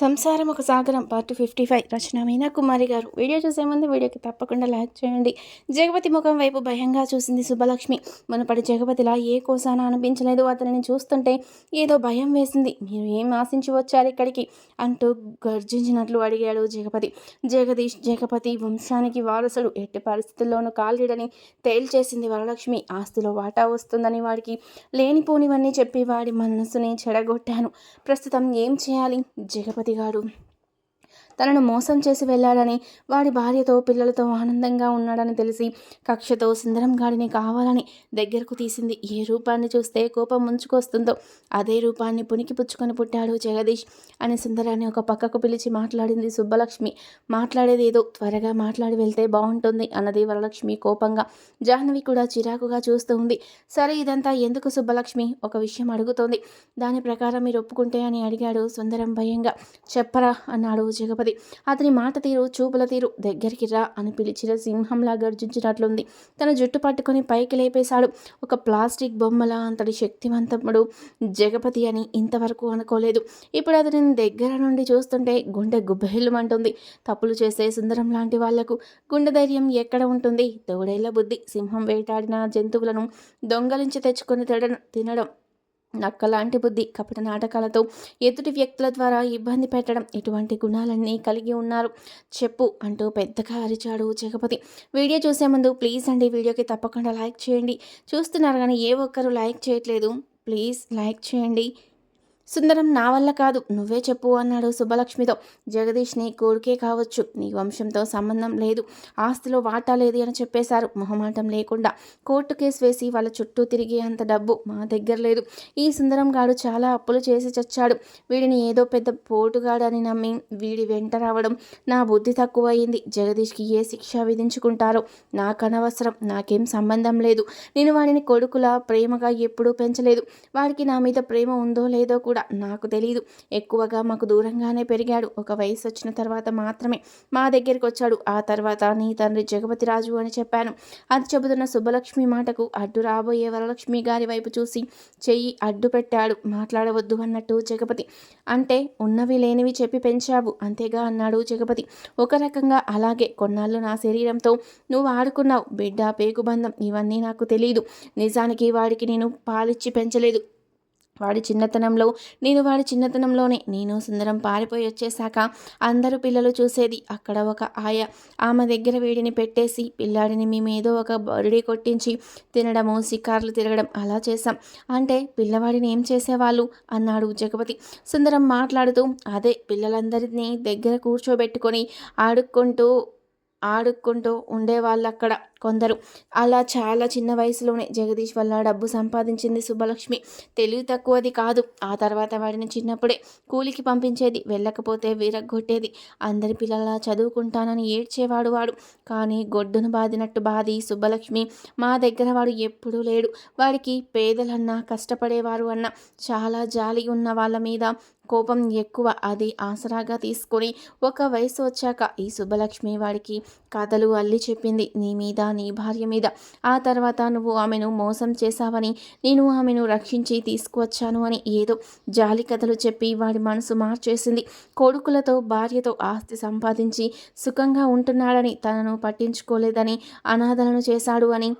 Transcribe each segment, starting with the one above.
సంసారం ఒక సాగరం part fifty five. Rachana Meena Kumari గారు. వీడియో చూసే ముందు వీడియోకి తప్పకుండా లైక్ చేయండి. జగపతి ముఖం వైపు భయంగా చూసింది సుబ్బలక్ష్మి. మునపటి జగపతిలా ఏ కోసాన అనిపించలేదు. అతనిని చూస్తుంటే ఏదో భయం వేసింది. మీరు ఏం ఆశించి వచ్చారు ఇక్కడికి? అంటూ గర్జించినట్లు అడిగాడు జగపతి. జగదీష్ జగపతి వంశానికి వారసుడు. ఎట్టి పరిస్థితుల్లోనూ కాలిడని తేల్చేసింది వరలక్ష్మి. ఆస్తిలో వాటా వస్తుందని వాడికి లేనిపోనివన్నీ చెప్పి వాడి మనసుని చెడగొట్టాను. ప్రస్తుతం ఏం చేయాలి? జగపతి గాడు తనను మోసం చేసి వెళ్ళాడని వాడి భార్యతో పిల్లలతో ఆనందంగా ఉన్నాడని తెలిసి కక్షతో సుందరం గాడిని కావాలని దగ్గరకు తీసింది. ఏ రూపాన్ని చూస్తే కోపం ముంచుకొస్తుందో అదే రూపాన్ని పునికి పుచ్చుకొని పుట్టాడు జగదీష్ అని సుందరాన్ని ఒక పక్కకు పిలిచి మాట్లాడింది సుబ్బలక్ష్మి. మాట్లాడేది ఏదో త్వరగా మాట్లాడి వెళ్తే బాగుంటుంది అన్నది వరలక్ష్మి కోపంగా. జాహ్నవి కూడా చిరాకుగా చూస్తూ ఉంది. సరే ఇదంతా ఎందుకు సుబ్బలక్ష్మి? ఒక విషయం అడుగుతోంది. దాని ప్రకారం మీరు ఒప్పుకుంటే అని అడిగాడు సుందరం భయంగా. చెప్పరా? అన్నాడు జగపతి. అతని మాట తీరు చూపుల తీరు దగ్గరికి రా అని పిలిచిన సింహంలా గర్జించినట్లుంది. తన జుట్టు పట్టుకొని పైకి లేపేశాడు. ఒక ప్లాస్టిక్ బొమ్మల అంతటి శక్తివంతముడు జగపతి అని ఇంతవరకు అనుకోలేదు. ఇప్పుడు అతనిని దగ్గర నుండి చూస్తుంటే గుండె గుబ్బహిల్లుమంటుంది తప్పులు చేసే సుందరం లాంటి వాళ్ళకు గుండె ధైర్యం ఎక్కడ ఉంటుంది? తోడేళ్ళ బుద్ధి. సింహం వేటాడిన జంతువులను దొంగలించి తెచ్చుకొని తినడం తినడం నక్కలాంటి బుద్ధి కపట నాటకాలతో ఎదుటి వ్యక్తుల ద్వారా ఇబ్బంది పెట్టడం ఇటువంటి గుణాలన్నీ కలిగి ఉన్నారు. చెప్పు అంటూ పెద్దగా అరిచాడు జగపతి. వీడియో చూసే ముందు ప్లీజ్ అండి వీడియోకి తప్పకుండా లైక్ చేయండి. చూస్తున్నారు కానీ ఏ ఒక్కరు లైక్ చేయట్లేదు. ప్లీజ్ లైక్ చేయండి. సుందరం నా వల్ల కాదు. నువ్వే చెప్పు అన్నాడు సుబ్బలక్ష్మితో. జగదీష్ నీ కోరికే కావచ్చు. నీ వంశంతో సంబంధం లేదు. ఆస్తిలో వాటా లేదు అని చెప్పేశారు. మొహమాటం లేకుండా కోర్టు కేసు వేసి వాళ్ళ చుట్టూ తిరిగే అంత డబ్బు మా దగ్గర లేదు. ఈ సుందరం గాడు చాలా అప్పులు చేసి చచ్చాడు. వీడిని ఏదో పెద్ద పోటుగాడని నమ్మి వీడి వెంట రావడం నా బుద్ధి తక్కువ అయింది జగదీష్కి ఏ శిక్ష విధించుకుంటారో నాకు అనవసరం. నాకేం సంబంధం లేదు. నేను వాడిని కొడుకులా ప్రేమగా ఎప్పుడూ పెంచలేదు. వాడికి నా మీద ప్రేమ ఉందో లేదో కూడా కూడా నాకు తెలియదు ఎక్కువగా మాకు దూరంగానే పెరిగాడు. ఒక వయసు వచ్చిన తర్వాత మాత్రమే మా దగ్గరికి వచ్చాడు. ఆ తర్వాత నీ తండ్రి జగపతి రాజు అని చెప్పాను. అది చెబుతున్న సుబ్బలక్ష్మి మాటకు అడ్డు రాబోయే వరలక్ష్మి గారి వైపు చూసి చెయ్యి అడ్డు పెట్టాడు. మాట్లాడవద్దు అన్నట్టు జగపతి. అంటే ఉన్నవి లేనివి చెప్పి పెంచావు. అంతేగా అన్నాడు జగపతి. ఒక రకంగా అలాగే కొన్నాళ్ళు నా శరీరంతో నువ్వు ఆడుకున్నావు. బిడ్డ పేగుబంధం ఇవన్నీ నాకు తెలియదు నిజానికి వాడికి నేను పాలిచ్చి పెంచలేదు. వాడి చిన్నతనంలో నేను వాడి చిన్నతనంలోనే నేను సుందరం పారిపోయి వచ్చేసాక అందరూ పిల్లలు చూసేది అక్కడ ఒక ఆయ. ఆమె దగ్గర వీడిని పెట్టేసి పిల్లాడిని మేము ఏదో ఒక బరుడి కొట్టించి తినడము షికార్లు తిరగడం అలా చేశాం. అంటే పిల్లవాడిని ఏం చేసేవాళ్ళు? అన్నాడు జగపతి సుందరం మాట్లాడుతూ అదే పిల్లలందరినీ దగ్గర కూర్చోబెట్టుకొని ఆడుకుంటూ ఆడుకుంటూ ఉండేవాళ్ళు అక్కడ కొందరు. అలా చాలా చిన్న వయసులోనే జగదీష్ వల్ల డబ్బు సంపాదించింది సుబ్బలక్ష్మి. తెలివి తక్కువది కాదు. ఆ తర్వాత వాడిని చిన్నప్పుడే కూలికి పంపించేది. వెళ్ళకపోతే విరగ్గొట్టేది. అందరి పిల్లల చదువుకుంటానని ఏడ్చేవాడు వాడు. కానీ గొడ్డును బాదినట్టు బాది సుబ్బలక్ష్మి మా దగ్గర వాడు ఎప్పుడూ లేడు. వాడికి పేదలన్నా కష్టపడేవారు అన్న చాలా జాలి ఉన్న వాళ్ళ మీద కోపం ఎక్కువ అది ఆసరాగా తీసుకొని ఒక వయసు వచ్చాక ఈ సుబ్బలక్ష్మి వాడికి కథలు అల్లి చెప్పింది నీ మీద నీ భార్య మీద. ఆ తర్వాత నువ్వు ఆమెను మోసం చేశావని నేను ఆమెను రక్షించి తీసుకువచ్చాను అని ఏదో జాలి కథలు చెప్పి వాడి మనసు మార్చేసింది. కొడుకులతో భార్యతో ఆస్తి సంపాదించి సుఖంగా ఉంటున్నాడని తనను పట్టించుకోలేదని అనాథలను చేశాడు అని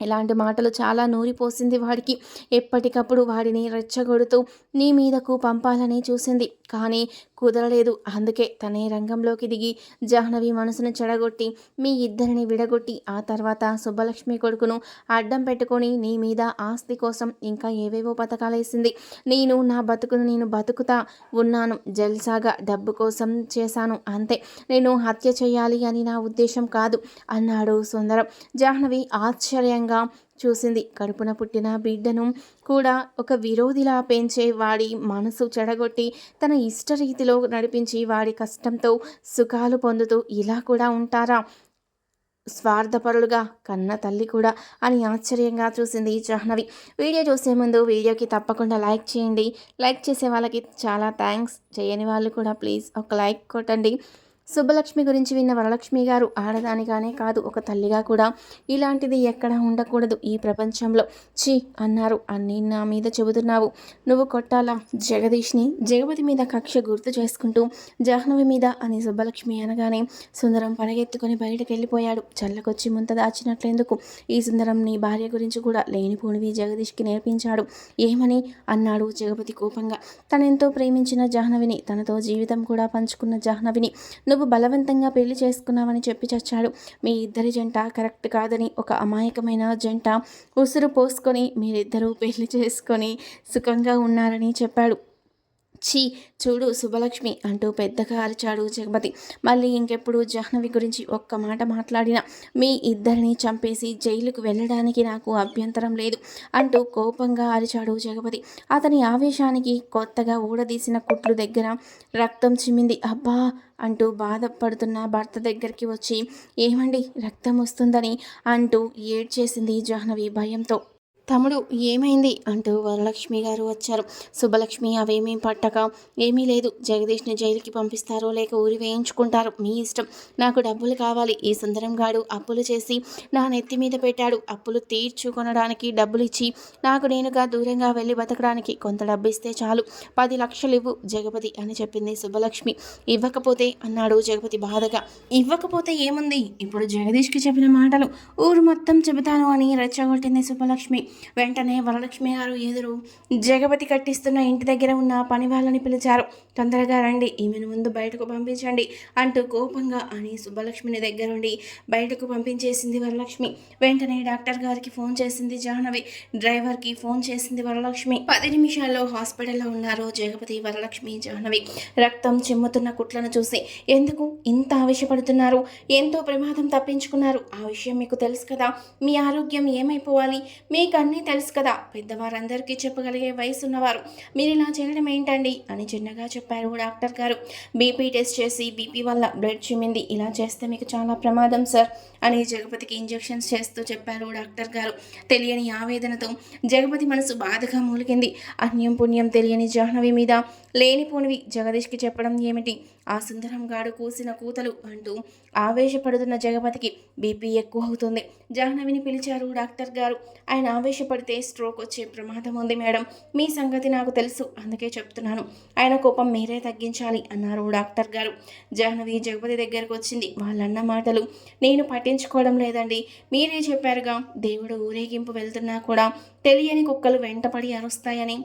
ఇలాంటి మాటలు చాలా నూరిపోసింది వాడికి. ఎప్పటికప్పుడు వాడిని రెచ్చగొడుతూ నీ మీదకు పంపాలని చూసింది. కానీ కుదరలేదు. అందుకే తనే రంగంలోకి దిగి జాహ్నవి మనసును చెడగొట్టి మీ ఇద్దరిని విడగొట్టి ఆ తర్వాత సుబ్బలక్ష్మి కొడుకును అడ్డం పెట్టుకొని నీ మీద ఆస్తి కోసం ఇంకా ఏవేవో పథకాలేసింది నేను నా బతుకును నేను బతుకుతా ఉన్నాను. జల్సాగా డబ్బు కోసం చేశాను అంతే. నేను హత్య చేయాలి అని నా ఉద్దేశం కాదు అన్నాడు సుందరం. జాహ్నవి ఆశ్చర్యంగా చూసింది. కడుపున పుట్టిన బిడ్డను కూడా ఒక విరోధిలా పెంచే వాడి మనసు చెడగొట్టి తన ఇష్టరీతిలో నడిపించి వాడి కష్టంతో సుఖాలు పొందుతూ ఇలా కూడా ఉంటారా? స్వార్థపరులుగా కన్న తల్లి కూడా అని ఆశ్చర్యంగా చూసింది జాహ్నవి. వీడియో చూసే ముందు వీడియోకి తప్పకుండా లైక్ చేయండి. లైక్ చేసే వాళ్ళకి చాలా థ్యాంక్స్. చేయని వాళ్ళు కూడా ప్లీజ్ ఒక లైక్ కొట్టండి. సుబ్బలక్ష్మి గురించి విన్న వరలక్ష్మి గారు ఆడదానిగానే కాదు ఒక తల్లిగా కూడా ఇలాంటిది ఎక్కడ ఉండకూడదు ఈ ప్రపంచంలో. చీ అన్నారు. అన్నీ నా మీద చెబుతున్నావు. నువ్వు కొట్టాలా? జగదీష్ని జగపతి మీద కక్ష గుర్తు చేసుకుంటూ జాహ్నవి మీద అని సుబ్బలక్ష్మి అనగానే సుందరం పరిగెత్తుకొని బయటకు వెళ్ళిపోయాడు. చల్లకొచ్చి ముంత దాచినట్లెందుకు? ఈ సుందరం నీ భార్య గురించి కూడా లేనిపోనివి జగదీష్కి నేర్పించాడు. ఏమని? అన్నాడు జగపతి కోపంగా. తనెంతో ప్రేమించిన జాహ్నవిని తనతో జీవితం కూడా పంచుకున్న జాహ్నవిని. నువ్వు బలవంతంగా పెళ్ళి చేసుకున్నావని చెప్పి చచ్చాడు. మీ ఇద్దరి జంట కరెక్ట్ కాదని ఒక అమాయకమైన జంట ఉసురు పోసుకొని మీరిద్దరూ పెళ్ళి చేసుకొని సుఖంగా ఉన్నారని చెప్పాడు. ఛీ చూడు శుభలక్ష్మి అంటూ పెద్దగా అరిచాడు జగపతి. మళ్ళీ ఇంకెప్పుడు జాహ్నవి గురించి ఒక్క మాట మాట్లాడినా మీ ఇద్దరిని చంపేసి జైలుకు వెళ్ళడానికి నాకు అభ్యంతరం లేదు అంటూ కోపంగా అరిచాడు జగపతి. అతని ఆవేశానికి కొత్తగా ఊడదీసిన కుట్లు దగ్గర రక్తం చిమ్మింది. అబ్బా! అంటూ బాధపడుతున్న భర్త దగ్గరికి వచ్చి ఏమండి రక్తం వస్తుందని అంటూ ఏడ్చేసింది జాహ్నవి భయంతో. తమ్ముడు ఏమైంది? అంటూ వరలక్ష్మి గారు వచ్చారు. శుభలక్ష్మి అవేమీ పట్టక. ఏమీ లేదు. జగదీష్ని జైలుకి పంపిస్తారో లేక ఊరి వేయించుకుంటారు మీ ఇష్టం. నాకు డబ్బులు కావాలి. ఈ సుందరం గాడు అప్పులు చేసి నా నెత్తి మీద పెట్టాడు. అప్పులు తీర్చుకొనడానికి డబ్బులు ఇచ్చి నాకు నేనుగా దూరంగా వెళ్ళి బతకడానికి కొంత డబ్బు ఇస్తే చాలు. పది లక్షలు ఇవ్వు జగపతి అని చెప్పింది శుభలక్ష్మి ఇవ్వకపోతే అన్నాడు జగపతి బాధగా. ఇవ్వకపోతే ఏముంది? ఇప్పుడు జగదీష్కి చెప్పిన మాటలు ఊరు మొత్తం చెబుతాను అని రెచ్చగొట్టింది శుభలక్ష్మి వెంటనే వరలక్ష్మి గారు ఎదురు జగపతి కట్టిస్తున్న ఇంటి దగ్గర ఉన్న పని వాళ్ళని పిలిచారు. తొందరగా రండి ఈమెను ముందు బయటకు పంపించండి అంటూ కోపంగా అని సుబ్బలక్ష్మిని దగ్గరుండి బయటకు పంపించేసింది వరలక్ష్మి. వెంటనే డాక్టర్ గారికి ఫోన్ చేసింది జాహ్నవి. డ్రైవర్కి ఫోన్ చేసింది వరలక్ష్మి. పది నిమిషాల్లో హాస్పిటల్లో ఉన్నారు జగపతి వరలక్ష్మి జాహ్నవి. రక్తం చిమ్ముతున్న కుట్లను చూసి ఎందుకు ఇంత ఆవేశపడుతున్నారు? ఎంతో ప్రమాదం తప్పించుకున్నారు. ఆ విషయం మీకు తెలుసు కదా. మీ ఆరోగ్యం ఏమైపోవాలి? మీకు అన్నీ తెలుసు కదా. పెద్దవారందరికీ చెప్పగలిగే వయసు ఉన్నవారు మీరు ఇలా చేయడం ఏంటండి? అని చిన్నగా చెప్పారు డాక్టర్ గారు. బీపీ టెస్ట్ చేసి బీపీ వల్ల బ్లడ్ చిమ్మింది ఇలా చేస్తే మీకు చాలా ప్రమాదం సార్ అని జగపతికి ఇంజెక్షన్స్ చేస్తూ చెప్పారు డాక్టర్ గారు. తెలియని ఆవేదనతో జగపతి మనసు బాధగా మూలిగింది. అన్యం పుణ్యం తెలియని జాహ్నవి మీద లేనిపోనివి జగదీష్కి చెప్పడం ఏమిటి? ఆ సుందరం గాడు కూసిన కూతలు అంటూ ఆవేశపడుతున్న జగపతికి బీపీ ఎక్కువ అవుతుంది జాహ్నవిని పిలిచారు డాక్టర్ గారు. ఆయన ఆవేశపడితే స్ట్రోక్ వచ్చే ప్రమాదం ఉంది మేడం. మీ సంగతి నాకు తెలుసు అందుకే చెప్తున్నాను. ఆయన కోపం మీరే తగ్గించాలి అన్నారు డాక్టర్ గారు. జాహ్నవి జగపతి దగ్గరకు వచ్చింది. వాళ్ళన్న మాటలు నేను పట్టించుకోవడం లేదండి. మీరే చెప్పారుగా దేవుడు ఊరేగింపు వెళ్తున్నా కూడా తెలియని కుక్కలు వెంటపడి అరుస్తాయని.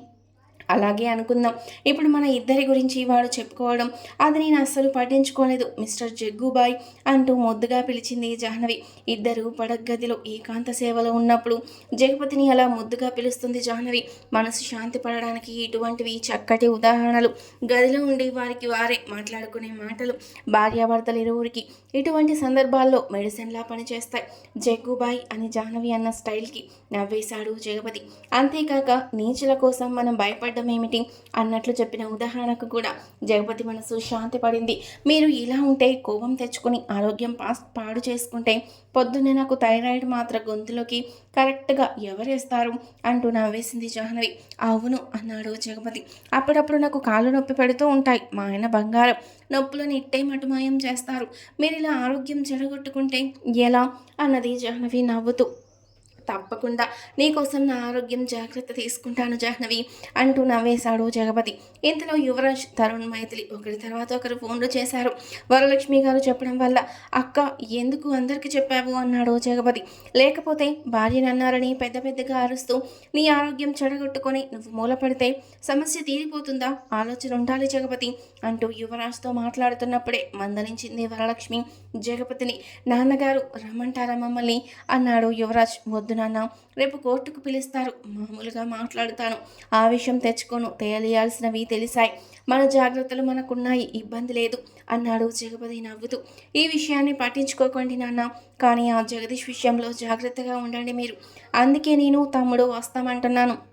అలాగే అనుకుందాం. ఇప్పుడు మన ఇద్దరి గురించి వాడు చెప్పుకోవడం అది నేను అస్సలు పట్టించుకోలేదు. మిస్టర్ జగ్గుబాయ్ అంటూ ముద్దుగా పిలిచింది జాహ్నవి. ఇద్దరు పడగదిలో ఏకాంత సేవలో ఉన్నప్పుడు జగపతిని అలా ముద్దుగా పిలుస్తుంది జాహ్నవి. మనసు శాంతి పడడానికి ఇటువంటివి చక్కటి ఉదాహరణలు. గదిలో ఉండి వారికి వారే మాట్లాడుకునే మాటలు. భార్యాభర్తలు ఇరువురికి ఇటువంటి సందర్భాల్లో మెడిసిన్లా పనిచేస్తాయి. జగ్గుబాయ్ అని జాహ్నవి అన్న స్టైల్కి నవ్వేశాడు జగపతి. అంతేకాక నీచుల కోసం మనం భయపడి భయపడ్డం ఏమిటి అన్నట్లు చెప్పిన ఉదాహరణకు కూడా జగపతి మనసు శాంతి పడింది మీరు ఇలా ఉంటే కోపం తెచ్చుకొని ఆరోగ్యం పాస్ పాడు చేసుకుంటే పొద్దున్నే నాకు థైరాయిడ్ మాత్ర గొంతులోకి కరెక్ట్గా ఎవరేస్తారు అంటూ నవ్వేసింది జాహ్నవి. అవును అన్నాడు జగపతి. అప్పుడప్పుడు నాకు కాళ్ళు నొప్పి పెడుతూ ఉంటాయి. మా ఆయన బంగారం. నొప్పులను ఇట్టే మటుమాయం చేస్తారు. మీరు ఇలా ఆరోగ్యం చెడగొట్టుకుంటే ఎలా? అన్నది జాహ్నవి నవ్వుతూ. తప్పకుండా నీకోసం నా ఆరోగ్యం జాగ్రత్త తీసుకుంటాను జాహ్నవి అంటూ నవ్వేశాడు జగపతి. ఇంతలో యువరాజ్ తరుణ్ మైథిలి ఒకరి తర్వాత ఒకరు ఫోన్లు చేశారు. వరలక్ష్మి గారు చెప్పడం వల్ల అక్క ఎందుకు అందరికీ చెప్పావు? అన్నాడు జగపతి. లేకపోతే భార్యను అన్నారని పెద్ద పెద్దగా అరుస్తూ నీ ఆరోగ్యం చెడగొట్టుకొని నువ్వు మూలపడితే సమస్య తీరిపోతుందా? ఆలోచన ఉండాలి జగపతి అంటూ యువరాజ్తో మాట్లాడుతున్నప్పుడే మందలించింది వరలక్ష్మి. జగపతిని నాన్నగారు రమ్మంటారా మమ్మల్ని? అన్నాడు యువరాజ్ వద్దు నాన్న. రేపు కోర్టుకు పిలుస్తారు. మామూలుగా మాట్లాడుతాను. ఆ విషయం తెచ్చుకోను. తేలియాల్సినవి తెలిసాయి. మన జాగ్రత్తలు మనకున్నాయి. ఇబ్బంది లేదు అన్నాడు జగపతి నవ్వుతూ. ఈ విషయాన్ని పట్టించుకోకండి నాన్న. కానీ ఆ జగదీష్ విషయంలో జాగ్రత్తగా ఉండండి మీరు. అందుకే నేను తమ్ముడు వస్తామంటున్నాను.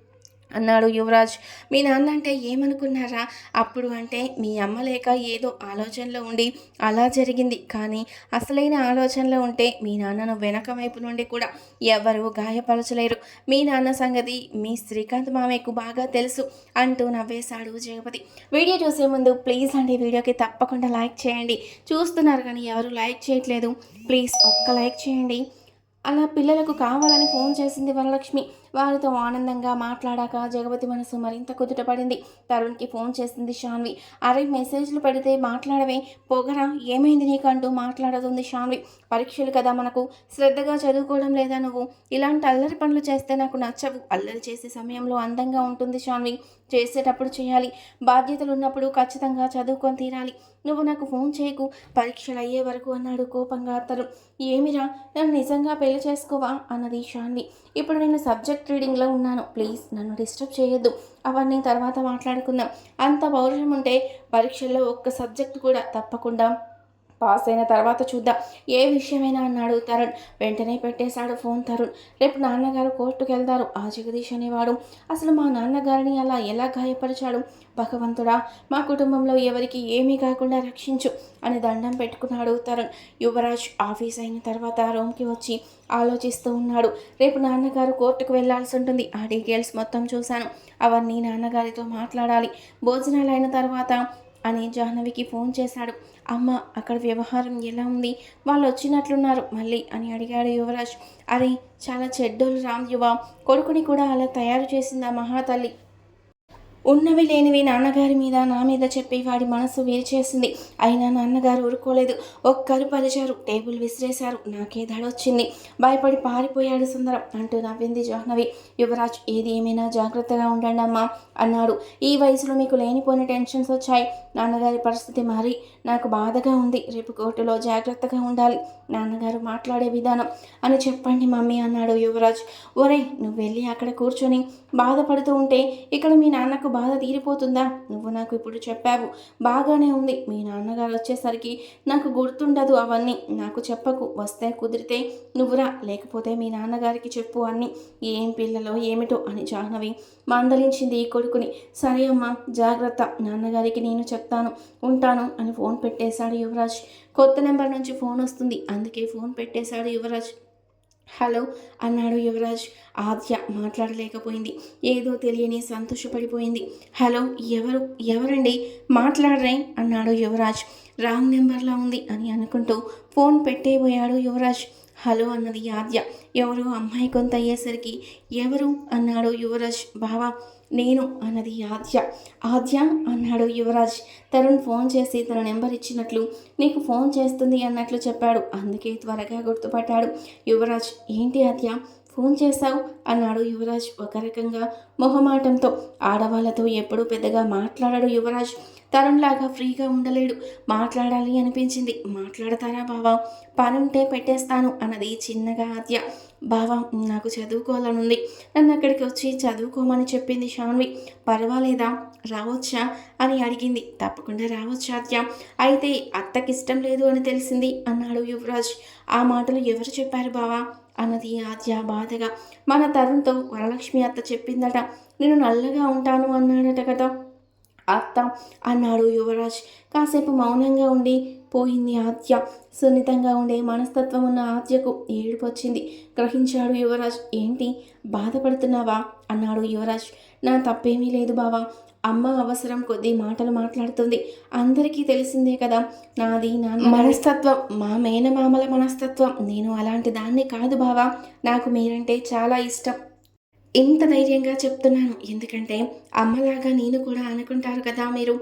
అన్నాడు యువరాజ్. మీ నాన్న అంటే ఏమనుకున్నారా? అప్పుడు అంటే మీ అమ్మ లేక ఏదో ఆలోచనలో ఉండి అలా జరిగింది. కానీ అసలైన ఆలోచనలో ఉంటే మీ నాన్నను వెనక వైపు నుండి కూడా ఎవరు గాయపరచలేరు. మీ నాన్న సంగతి మీ శ్రీకాంత్ మామయ్యకు బాగా తెలుసు అంటూ నవ్వేశాడు జగపతి వీడియో చూసే ముందు ప్లీజ్ అండి వీడియోకి తప్పకుండా లైక్ చేయండి. చూస్తున్నారు కానీ ఎవరు లైక్ చేయట్లేదు. ప్లీజ్ ఒక్క లైక్ చేయండి. అలా పిల్లలకు కావాలని ఫోన్ చేసింది వరలక్ష్మి. వారితో ఆనందంగా మాట్లాడాక జగపతి మనసు మరింత కుదుటపడింది. తరుణ్కి ఫోన్ చేసింది షాన్వి. అరే మెసేజ్లు పెడితే మాట్లాడవే. పొగరా ఏమైంది నీకు అంటూ మాట్లాడుతుంది షాన్వి. పరీక్షలు కదా మనకు. శ్రద్ధగా చదువుకోవడం లేదా నువ్వు? ఇలాంటి అల్లరి పనులు చేస్తే నాకు నచ్చవు. అల్లరి చేసే సమయంలో అందంగా ఉంటుంది షాన్వి. చేసేటప్పుడు చేయాలి. బాధ్యతలు ఉన్నప్పుడు ఖచ్చితంగా చదువుకొని తీరాలి. నువ్వు నాకు ఫోన్ చేయకు. పరీక్షలు అయ్యే వరకు అన్నాడు కోపంగా అతను. ఏమిరా? నన్ను నిజంగా పెళ్ళి చేసుకోవా? అన్నది షాన్వి. ఇప్పుడు నేను సబ్జెక్ట్ రీడింగ్లో ఉన్నాను. ప్లీజ్ నన్ను డిస్టర్బ్ చేయొద్దు. అవన్నీ తర్వాత మాట్లాడుకుందాం. అంత పౌరుషం ఉంటే పరీక్షల్లో ఒక్క సబ్జెక్ట్ కూడా తప్పకుండా పాస్ అయిన తర్వాత చూద్దాం. ఏ విషయమైనా అన్నాడు తరుణ్ వెంటనే పెట్టేశాడు ఫోన్ తరుణ్. రేపు నాన్నగారు కోర్టుకు వెళ్తారు ఆ జగదీష్ అనేవాడు. అసలు మా నాన్నగారిని అలా ఎలా గాయపరిచాడు? భగవంతుడా మా కుటుంబంలో ఎవరికి ఏమీ కాకుండా రక్షించు అని దండం పెట్టుకున్నాడు తరుణ్. యువరాజ్ ఆఫీస్ అయిన తర్వాత రూమ్కి వచ్చి ఆలోచిస్తూ ఉన్నాడు. రేపు నాన్నగారు కోర్టుకు వెళ్ళాల్సి ఉంటుంది. ఆ డీటెయిల్స్ మొత్తం చూశాను. అవన్నీ నాన్నగారితో మాట్లాడాలి. భోజనాలు అయిన తర్వాత అని జాహ్నవికి ఫోన్ చేశాడు. అమ్మ అక్కడ వ్యవహారం ఎలా ఉంది? వాళ్ళు వచ్చినట్లున్నారు మళ్ళీ అని అడిగాడు యువరాజ్. అరే చాలా చెడ్డోళ్ళు రామ్ యువ. కొడుకుని కూడా అలా తయారు చేసింది ఆ మహాతల్లి? ఉన్నవి లేనివి నాన్నగారి మీద నా మీద చెప్పి వాడి మనసు వేరిచేసింది అయినా నాన్నగారు ఊరుకోలేదు. ఒక్కరు పరిచారు టేబుల్ విసిరేశారు. నాకే దడొచ్చింది. భయపడి పారిపోయాడు సుందరం అంటూ నవ్వింది జాహ్నవి. యువరాజ్ ఏది ఏమైనా జాగ్రత్తగా ఉండండి అమ్మా అన్నాడు. ఈ వయసులో మీకు లేనిపోని టెన్షన్స్ వచ్చాయి. నాన్నగారి పరిస్థితి మారి. నాకు బాధగా ఉంది. రేపు కోర్టులో జాగ్రత్తగా ఉండాలి. నాన్నగారు మాట్లాడే విధానం అని చెప్పండి మమ్మీ అన్నాడు యువరాజ్. ఒరే నువ్వు వెళ్ళి అక్కడ కూర్చొని బాధపడుతూ ఉంటే ఇక్కడ మీ నాన్నకు బాధ తీరిపోతుందా? నువ్వు నాకు ఇప్పుడు చెప్పావు. బాగానే ఉంది. మీ నాన్నగారు వచ్చేసరికి నాకు గుర్తుండదు అవన్నీ. నాకు చెప్పకు. వస్తే కుదిరితే నువ్వురా లేకపోతే మీ నాన్నగారికి చెప్పు అన్ని. ఏం పిల్లలో ఏమిటో అని జాహ్నవి మందలించింది ఈ కొడుకుని. సరే అమ్మా జాగ్రత్త. నాన్నగారికి నేను చెప్తాను. ఉంటాను అని ఫోన్ పెట్టేశాడు యువరాజ్. కొత్త నెంబర్ నుంచి ఫోన్ వస్తుంది. అందుకే ఫోన్ పెట్టేశాడు యువరాజ్. హలో అన్నాడు యువరాజ్. ఆద్య మాట్లాడలేకపోయింది. ఏదో తెలియని సంతోషపడిపోయింది. హలో ఎవరు ఎవరండి? మాట్లాడరే అన్నాడు యువరాజ్. రాంగ్ నెంబర్లా ఉంది అని అనుకుంటూ ఫోన్ పెట్టేయబోయాడు యువరాజ్. హలో అన్నది ఆద్య. ఎవరు? అమ్మాయి కొంత అయ్యేసరికి ఎవరు? అన్నాడు యువరాజ్. బావా నేను అన్నది ఆద్య. ఆద్య అన్నాడు యువరాజ్. తరుణ్ ఫోన్ చేసి తన నెంబర్ ఇచ్చినట్లు నీకు ఫోన్ చేస్తుంది అన్నట్లు చెప్పాడు. అందుకే త్వరగా గుర్తుపట్టాడు యువరాజ్. ఏంటి ఆద్య? ఫోన్ చేశావు? అన్నాడు యువరాజ్ ఒక రకంగా మొహమాటంతో. ఆడవాళ్ళతో ఎప్పుడూ పెద్దగా మాట్లాడాడు యువరాజ్. తరుణ్లాగా ఫ్రీగా ఉండలేడు. మాట్లాడాలి అనిపించింది. మాట్లాడతారా బావా? పనుంటే పెట్టేస్తాను అన్నది చిన్నగా ఆద్య. బావా నాకు చదువుకోవాలనుంది. నన్ను అక్కడికి వచ్చి చదువుకోమని చెప్పింది షాన్వి. పర్వాలేదా? రావచ్చా? అని అడిగింది. తప్పకుండా రావచ్చా అయితే అయితే అత్తకిష్టం లేదు అని తెలిసింది అన్నాడు యువరాజ్. ఆ మాటలు ఎవరు చెప్పారు బావా? అన్నది ఆద్య బాధగా. మన తరుణ్తో వరలక్ష్మి అత్త చెప్పిందట. నేను నల్లగా ఉంటాను అన్నాడట కదా. అత్త అన్నాడు యువరాజ్. కాసేపు మౌనంగా ఉండి పోయింది ఆత్య సున్నితంగా ఉండే మనస్తత్వం ఉన్న ఆద్యకు ఏడుపు వచ్చింది. గ్రహించాడు యువరాజ్. ఏంటి? బాధపడుతున్నావా? అన్నాడు యువరాజ్. నా తప్పేమీ లేదు బావా. అమ్మ అవసరం కొద్దీ మాటలు మాట్లాడుతుంది. అందరికీ తెలిసిందే కదా. నాది నా మనస్తత్వం మా మేనమామల మనస్తత్వం. నేను అలాంటి దాన్ని కాదు బావా. నాకు మీరంటే చాలా ఇష్టం. ఇంత ధైర్యంగా చెప్తున్నాను. ఎందుకంటే అమ్మలాగా నేను కూడా అనుకుంటారు కదా మీరు.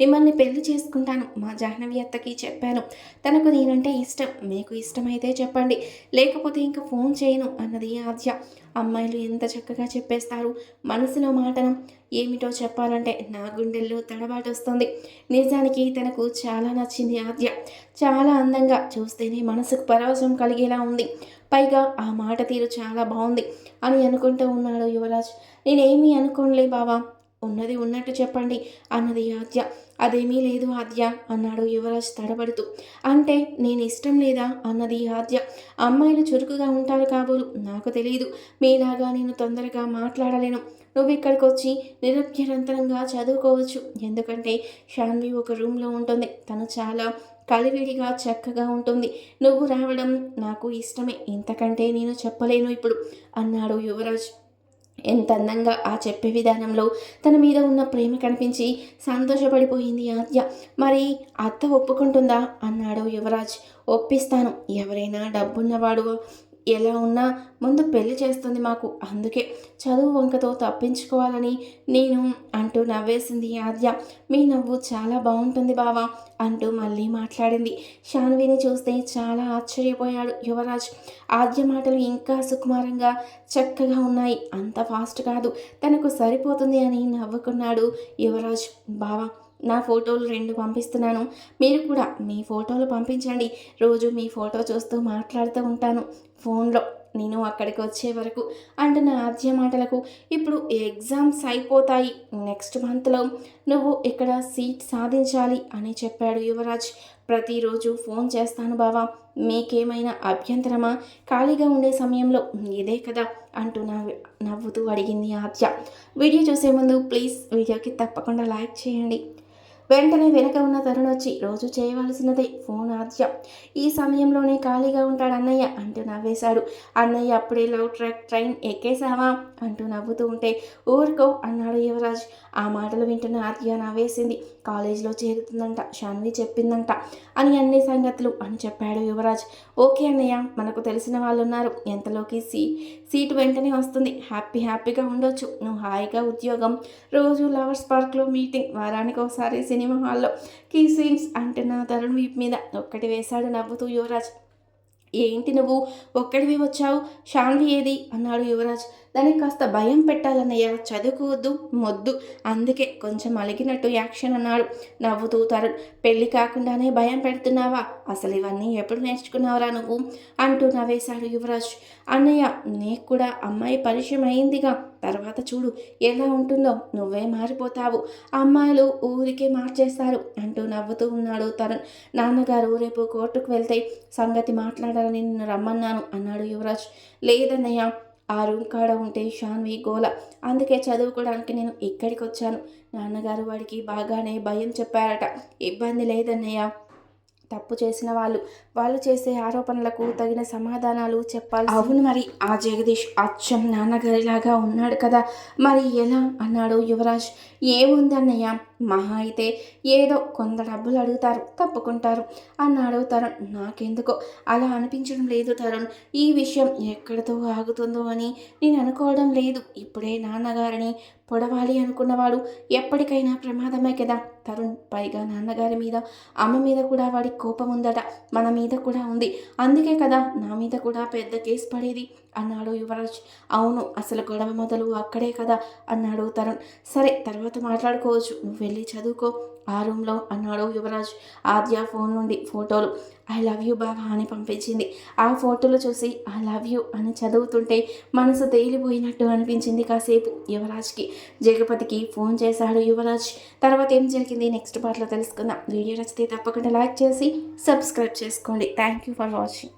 మిమ్మల్ని పెళ్ళి చేసుకుంటాను. మా జాహ్నవి అత్తకి చెప్పాను. తనకు నేనంటే ఇష్టం. మీకు ఇష్టమైతే చెప్పండి. లేకపోతే ఇంకా ఫోన్ చేయను అన్నది ఆద్య. అమ్మాయిలు ఎంత చక్కగా చెప్పేస్తారు. మనసులో మాటను ఏమిటో చెప్పాలంటే నా గుండెల్లో తడబాటు వస్తుంది. నిజానికి తనకు చాలా నచ్చింది ఆద్య. చాలా అందంగా చూస్తేనే మనసుకు పరవశం కలిగేలా ఉంది. పైగా ఆ మాట తీరు చాలా బాగుంది అని అనుకుంటూ ఉన్నాడు యువరాజ్. నేనేమీ అనుకోనులే బావా. ఉన్నది ఉన్నట్టు చెప్పండి అన్నది ఆద్య. అదేమీ లేదు ఆద్య అన్నాడు యువరాజ్ తడబడుతూ అంటే నేను ఇష్టం లేదా అన్నది ఆద్య. అమ్మాయిలు చురుకుగా ఉంటారు కాబోలు. నాకు తెలియదు మీలాగా నేను తొందరగా మాట్లాడలేను. నువ్వు ఇక్కడికి వచ్చి నిరభ్యరంతరంగా చదువుకోవచ్చు. ఎందుకంటే షాన్వి ఒక రూమ్లో ఉంటుంది. తను చాలా కలివిడిగా చక్కగా ఉంటుంది. నువ్వు రావడం నాకు ఇష్టమే. ఇంతకంటే నేను చెప్పలేను ఇప్పుడు అన్నాడు యువరాజ్. ఎంత అందంగా ఆ చెప్పే విధానంలో తన మీద ఉన్న ప్రేమ కనిపించి సంతోషపడిపోయింది ఆద్య. మరి అత్త ఒప్పుకుంటుందా? అన్నాడు యువరాజ్. ఒప్పిస్తాను. ఎవరైనా డబ్బున్నవాడు ఎలా ఉన్నా ముందు పెళ్ళి చేస్తుంది మాకు. అందుకే చదువు వంకతో తప్పించుకోవాలని నేను అంటూ నవ్వేసింది ఆద్య మీ నవ్వు చాలా బాగుంటుంది బావా అంటూ మళ్ళీ మాట్లాడింది. షాన్విని చూస్తే చాలా ఆశ్చర్యపోయాడు యువరాజ్. ఆద్య మాటలు ఇంకా సుకుమారంగా చక్కగా ఉన్నాయి. అంత ఫాస్ట్ కాదు. తనకు సరిపోతుంది అని నవ్వుకున్నాడు యువరాజ్. బావా నా ఫోటోలు రెండు పంపిస్తున్నాను. మీరు కూడా మీ ఫోటోలు పంపించండి. రోజు మీ ఫోటో చూస్తూ మాట్లాడుతూ ఉంటాను. ఫోన్లో నేను అక్కడికి వచ్చే వరకు అండ్ నా ఆద్య మాటలకు ఇప్పుడు ఎగ్జామ్స్ అయిపోతాయి. నెక్స్ట్ మంత్లో నువ్వు ఇక్కడ సీట్ సాధించాలి అని చెప్పాడు యువరాజ్. ప్రతిరోజు ఫోన్ చేస్తాను బావా. మీకేమైనా అభ్యంతరమా? ఖాళీగా ఉండే సమయంలో ఇదే కదా అంటూ నవ్వు నవ్వుతూ అడిగింది ఆద్య. వీడియో చూసే ముందు ప్లీజ్ వీడియోకి తప్పకుండా లైక్ చేయండి. వెంటనే వెనక ఉన్న తరుణ్ వచ్చి రోజు చేయవలసినదే ఫోన్ ఆద్య. ఈ సమయంలోనే ఖాళీగా ఉంటాడు అన్నయ్య అంటూ నవ్వేశాడు. అన్నయ్య అప్పుడే లవ్ ట్రాక్ ట్రైన్ ఎక్కేసావా అంటూ నవ్వుతూ ఉంటే ఊరుకో అన్నాడు యువరాజ్. ఆ మాటలు వింటున్న ఆద్య నవ్వేసింది. కాలేజీలో చేరుతుందంట షాన్వి చెప్పిందంట అని అన్ని సంగతులు అని చెప్పాడు యువరాజ్. ఓకే అన్నయ్య మనకు తెలిసిన వాళ్ళు ఉన్నారు ఎంతలోకి సీ సీటు వెంటనే వస్తుంది. హ్యాపీ హ్యాపీగా ఉండొచ్చు. నువ్వు హాయిగా ఉద్యోగం రోజు లవర్స్ పార్క్లో మీటింగ్ వారానికి ఒకసారి సినిమా హాల్లో కీ సీన్స్ అంటున్న తరుణ్ వీప్ మీద ఒక్కటి వేశాడు నవ్వుతూ యువరాజ్. ఏంటి నువ్వు? ఒక్కడివి వచ్చావు? షాన్వి ఏది? అన్నాడు యువరాజ్. దానికి కాస్త భయం పెట్టాలన్నయ్య చదువుకోవద్దు మొద్దు. అందుకే కొంచెం అలిగినట్టు యాక్షన్ అన్నాడు. నవ్వుతూ తరుణ్. పెళ్ళి కాకుండానే భయం పెడుతున్నావా? అసలు ఇవన్నీ ఎప్పుడు నేర్చుకున్నావురా నువ్వు? అంటూ నవ్వేశాడు యువరాజ్. అన్నయ్య నీకు కూడా అమ్మాయి పరిచయం అయిందిగా. తర్వాత చూడు ఎలా ఉంటుందో నువ్వే మారిపోతావు. అమ్మాయిలు ఊరికే మార్చేస్తారు అంటూ నవ్వుతూ ఉన్నాడు తరుణ్. నాన్నగారు రేపు కోర్టుకు వెళ్తే సంగతి మాట్లాడాలని నిన్ను రమ్మన్నాను అన్నాడు యువరాజ్. లేదన్నయ్య ఆ రూమ్ కాడ ఉంటే షాన్వి గోల. అందుకే చదువుకోవడానికి నేను ఇక్కడికి వచ్చాను? నాన్నగారు వాడికి బాగానే భయం చెప్పారట. ఇబ్బంది లేదన్నయ్య. తప్పు చేసిన వాళ్ళు. వాళ్ళు చేసే ఆరోపణలకు తగిన సమాధానాలు చెప్పాలి అవును మరి. ఆ జగదీష్ అచ్చం నాన్నగారిలాగా ఉన్నాడు కదా. మరి ఎలా అన్నాడు యువరాజ్? ఏముందన్నయ్య? మహా అయితే ఏదో కొంత డబ్బులు అడుగుతారు తప్పుకుంటారు అన్నాడు తరుణ్ నాకెందుకో అలా అనిపించడం లేదు తరుణ్. ఈ విషయం ఎక్కడితో ఆగుతుందో అని నేను అనుకోవడం లేదు. ఇప్పుడే నాన్నగారిని పొడవాలి అనుకున్నవాడు ఎప్పటికైనా ప్రమాదమే కదా తరుణ్. పైగా నాన్నగారి మీద అమ్మ మీద కూడా వాడి కోపం ఉందట. మన మీద కూడా ఉంది. అందుకే కదా నా మీద కూడా పెద్ద కేసు పడేది. అన్నాడు యువరాజ్. అవును అసలు గొడవ మొదలు అక్కడే కదా అన్నాడు తరుణ్. సరే తర్వాత మాట్లాడుకోవచ్చు. నువ్వు వెళ్ళి చదువుకో ఆ రూమ్లో అన్నాడు యువరాజ్. ఆద్య ఫోన్ నుండి ఫోటోలు. ఐ లవ్ యూ బాబా అని పంపించింది. ఆ ఫోటోలు చూసి ఐ లవ్ యూ అని చదువుతుంటే మనసు తేలిపోయినట్టు అనిపించింది కాసేపు యువరాజ్కి. జగపతికి ఫోన్ చేశాడు యువరాజ్. తర్వాత ఏం జరిగింది నెక్స్ట్ పార్ట్లో తెలుసుకుందాం. వీడియో నచ్చితే తప్పకుండా లైక్ చేసి సబ్స్క్రైబ్ చేసుకోండి. Thank you for watching.